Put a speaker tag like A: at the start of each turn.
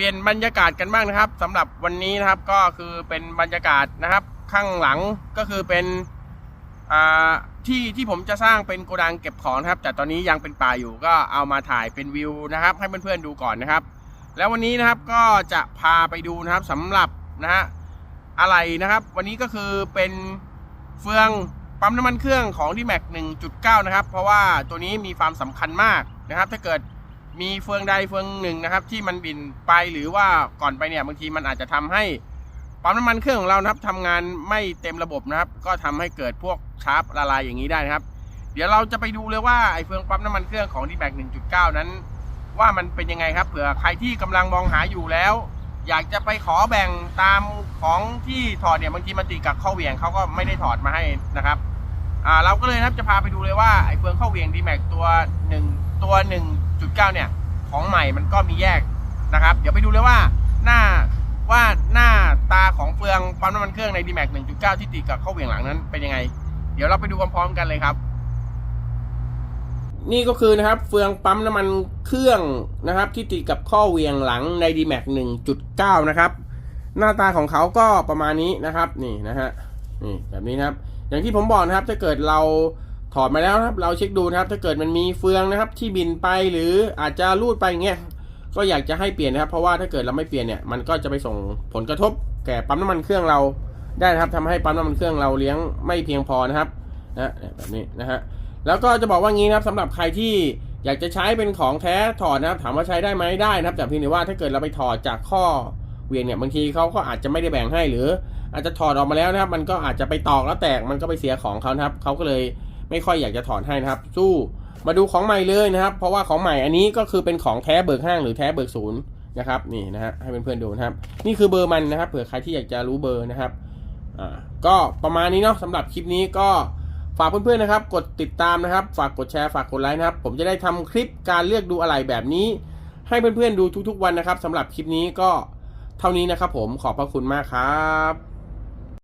A: ปลี่ยนบรรยากาศกันบ้างนะครับสำหรับวันนี้นะครับก็คือเป็นบรรยากาศนะครับ ข้างหลังก็คือเป็นที่ที่ผมจะสร้างเป็นโกดังเก็บของนะครับ แต่ตอนนี้ยังเป็นป่าอยู่ก็เอามาถ่ายเป็นวิวนะครับ ให้เพื่อนๆดูก่อนนะครับ แล้ววันนี้นะครับก็จะพาไปดูนะครับสำหรับนะฮะอะไรนะครับ วันนี้ก็คือเป็นเฟืองปั๊มน้ำมันเครื่องของที่แม็ก1.9 นะครับ เพราะว่าตัวนี้มีความสำคัญมากนะครับ ถ้าเกิด มีเฟืองใดเฟืองหนึ่งนะครับ ที่มันบินไปหรือว่าก่อนไปเนี่ยบางทีมันอาจจะทำให้ปั๊มน้ำมันเครื่องของเรานะครับทำงานไม่เต็มระบบนะครับ ก็ทำให้เกิดพวกชาร์ปละลายอย่างนี้ได้นะครับ เดี๋ยวเราจะไปดูเลยว่าไอ้เฟืองปั๊มน้ำมันเครื่องของ d m a x 1.9 นั้น ว่ามันเป็นยังไงครับเผื่อใครที่กำลังมองหาอยู่แล้ว อยากจะไปขอแบ่งตามของที่ถอดเนี่ยบางทีมันติดกับข้อเหวี่ยงเขาก็ไม่ได้ถอดมาให้นะครับอ่าเราก็เลยนะครับจะพาไปดูเลยว่าไอ้เฟืองข้อเหวี่ยง d m a x ตัว1ตัว 1.9เนี่ย ของใหม่มันก็มีแยกนะครับ เดี๋ยวไปดูเลยว่าหน้าว่าหน้าตาของเฟืองปั๊มน้ำมันเครื่องใน d m a x 1.9 ที่ติดกับข้อเหวี่ยงหลังนั้นเป็นยังไง เดี๋ยวเราไปดูพร้อมๆกันเลยครับ นี่ก็คือนะครับเฟืองปั๊มน้ำมันเครื่องนะครับ ที่ติดกับข้อเหวียงหลังใน d m a x 1.9 นะครับ หน้าตาของเขาก็ประมาณนี้นะครับ นี่นะฮะนี่แบบนี้นะครับ อย่างที่ผมบอกนะครับถ้าเกิดเรา อดมาแล้วครับ เราเช็คดูนะครับ ถ้าเกิดมันมีเฟืองนะครับ ที่บินไปหรืออาจจะรูดไปอย่างเงี้ยก็อยากจะให้เปลี่ยนนะครับ เพราะว่าถ้าเกิดเราไม่เปลี่ยนเนี่ยมันก็จะไปส่งผลกระทบ แก่ปั๊มน้ำมันเครื่องเราได้นะครับทำให้ปั๊มน้ำมันเครื่องเราเลี้ยงไม่เพียงพอนะครับนะแบบนี้นะฮะแล้วก็จะบอกว่างี้นะครับสำหรับใครที่อยากจะใช้เป็นของแท้ถอดนะครับ ถามว่าใช้ได้ไหมได้นะครับ แต่เพียงแต่ว่าถ้าเกิดเราไปถอดจากข้อเวียงเนี่ยบางทีเขาก็อาจจะไม่ได้แบ่งให้หรือ อาจจะถอดออกมาแล้วนะครับ มันก็อาจจะไปตอกแล้วแตกมันก็ไปเสียของเขานะครับเขาก็เลย ไม่ค่อยอยากจะถอดให้นะครับ สู้มาดูของใหม่เลยนะครับ เพราะว่าของใหม่อันนี้ก็คือเป็นของแท้เบิกห้างหรือแท้เบิกศูนย์นะครับนี่นะฮะให้เพื่อนๆดูนะครับ นี่คือเบอร์มันนะครับเผื่อใครที่อยากจะรู้เบอร์นะครับอ่าก็ประมาณนี้เนาะสำหรับคลิปนี้ก็ฝากเพื่อนๆนะครับ กดติดตามนะครับ ฝากกดแชร์ฝากกดไลค์นะครับ ผมจะได้ทำคลิปการเลือกดูอะไรแบบนี้ ให้เพื่อนๆดูทุกๆวันนะครับสำหรับคลิปนี้ก็เท่านี้นะครับ ผมขอบพระคุณมากครับ